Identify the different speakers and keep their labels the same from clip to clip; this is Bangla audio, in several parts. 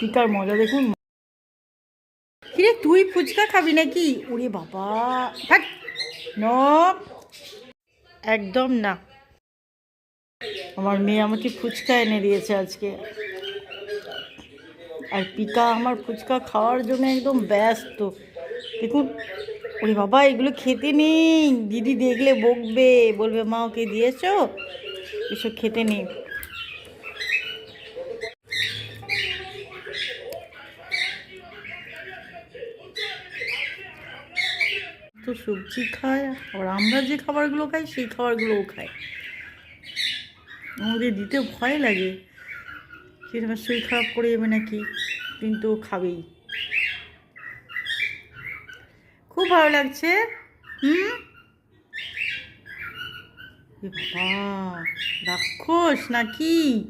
Speaker 1: পিকার মজা দেখুন। কিরে, তুই ফুচকা খাবি নাকি? ওরে বাবা। থাক। একদম না। আমার মেয়ে আমাকে ফুচকা এনে দিয়েছে আজকে। আর পিকা আমার ফুচকা খাওয়ার জন্য একদম ব্যস্ত। দেখুন, ওরে বাবা, এগুলো খেতে নেই। দিদি দেখলে বকবে। বলবে, মা, ওকে দিয়েছ? এসব খেতে নেই। তো সবজি খায় আর আমরা যে খাবারগুলো খাই, সেই খাবারগুলোও খায়। আমাদের দিতে ভয় লাগে। সেরকম শরীর খারাপ করে যাবে নাকি? কিন্তু খাবেই। খুব ভালো লাগছে। হুম? রাক্ষস নাকি?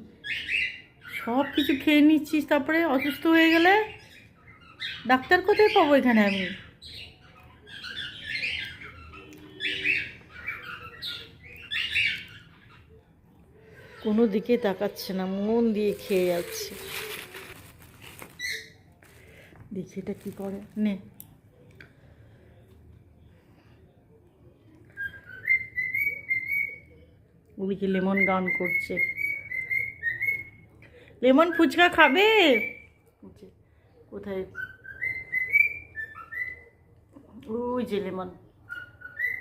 Speaker 1: সব কিছু খেয়ে নিচ্ছিস তারপরে অসুস্থ হয়ে গেলে? ডাক্তার কোথায় পাবো এখানে আমি? কোনো দিকে তাকাচ্ছে না মন দিয়ে খেয়ে যাচ্ছে। দেখি এটা কি করে? নে। ওদিকে লেমন গান করছে। লেমন ফুচকা খাবে? কোথায়- কোথায়? ওই যে লেমন।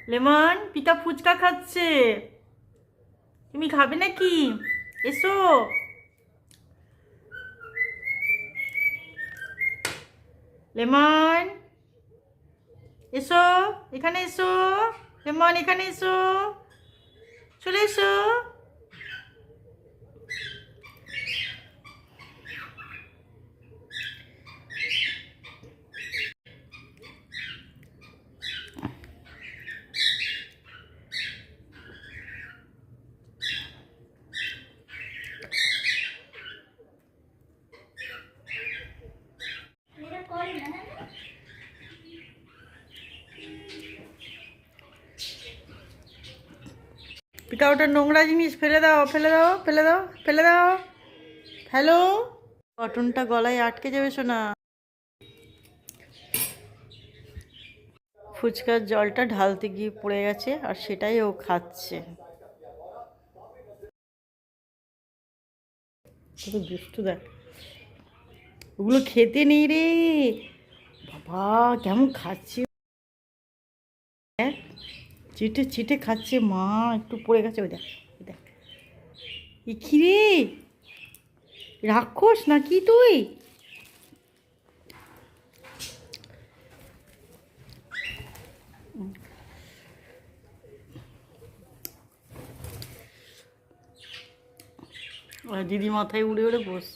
Speaker 1: লেমন পিতা ফুচকা খাচ্ছে। তুমি খাবে নাকি? এসো। লেমন এসো এখানে এসো। লেমন এখানে এসো। চলে এসো। পিকা ওটা নোংরা জিনিস, ফেলে দাও ফেলে দাও ফেলে দাও ফেলে দাও। হ্যালো কটনটা গলায় আটকে যাবে শোনা ফুচকার জলটা ঢালতে গিয়ে পড়ে গেছে, আর সেটাই ও খাচ্ছে। দুষ্টু, দেখ। ওগুলো খেতে নেই রে। বাবা, কেমন খাচ্ছে। দেখ চিটে চিটে খাচ্ছে, মা একটু পড়ে গেছে, ওই দেখ দেখ। এ কি রে? রাক্ষস নাকি তুই? দিদি মাথায় উড়ে উড়ে বস।